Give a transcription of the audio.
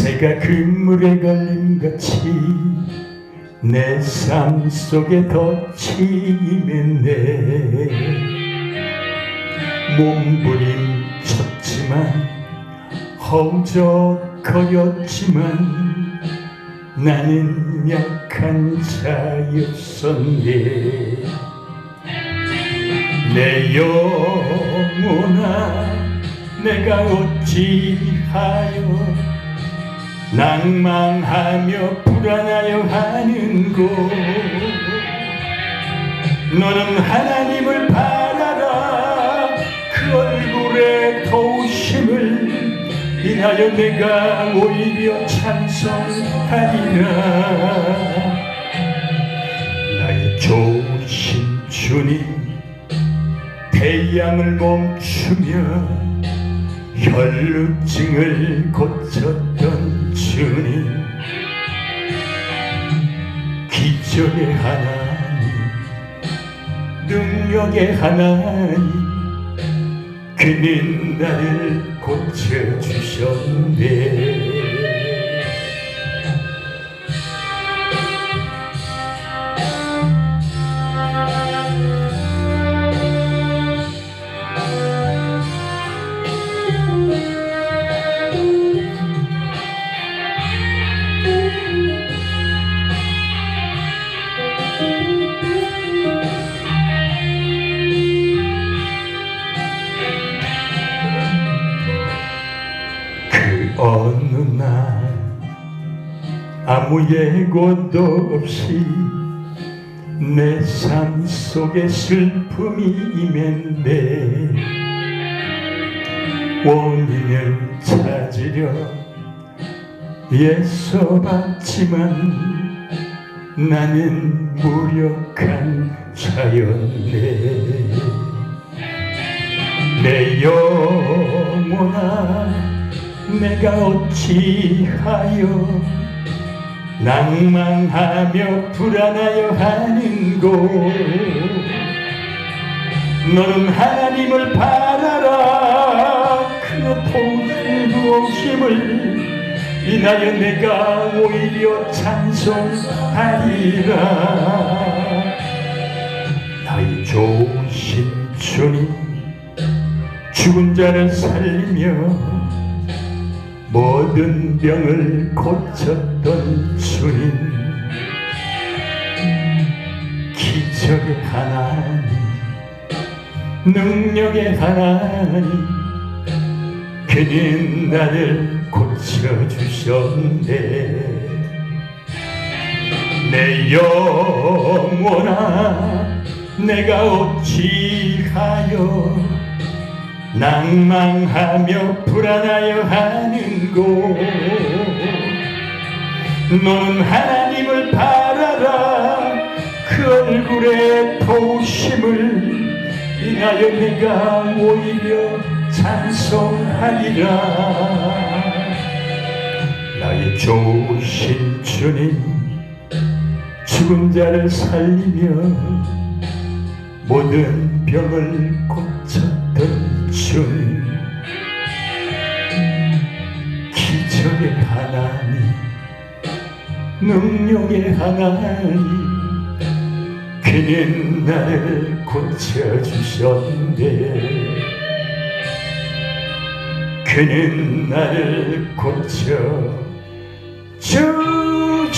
새가 그물에 걸린 같이 내 삶 속에 덮치면네. 몸부림쳤지만 허우적거렸지만 나는 약한 자였었네. 내 영혼아 내가 어찌하여 낭망하며 불안하여 하는고 너는 하나님을 바라라. 그 얼굴의 도우심을 인하여 내가 오히려 찬송하리라. 나의 좋으신 주님 태양을 멈추며 혈루증을 고쳤던 주님 기적의 하나님 능력의 하나님 그는 나를 고쳐주셨네 그 어느 날 아무 예고도 없이 내 삶 속에 슬픔이 임했네 원인을 찾으려 애써봤지만 나는 무력한 자였네. 내 영혼아 내가 어찌하여 낭망하며 불안하여 하는고? 너는 하나님을 바라라. 그 보호심을 인하여 내가 오히려 찬송하리라. 나의 좋으신 주님 죽은 자를 살리며 모든 병을 고쳤던 주님 기적의 하나님 능력의 하나님 그는 나를 고쳐주셨네. 내 영혼아 내가 어찌하여 낭망하며 불안하여 하는고 너는 하나님을 바라라. 그 얼굴의 도우심을 인하여 내가 오히려 찬송하리라. 나의 좋으신 주님 죽은 자를 살리며 모든 병을 고쳤 하나님 능력의 하나님 그는 나를 고쳐주셨네 그는 나를 고쳐 주셨네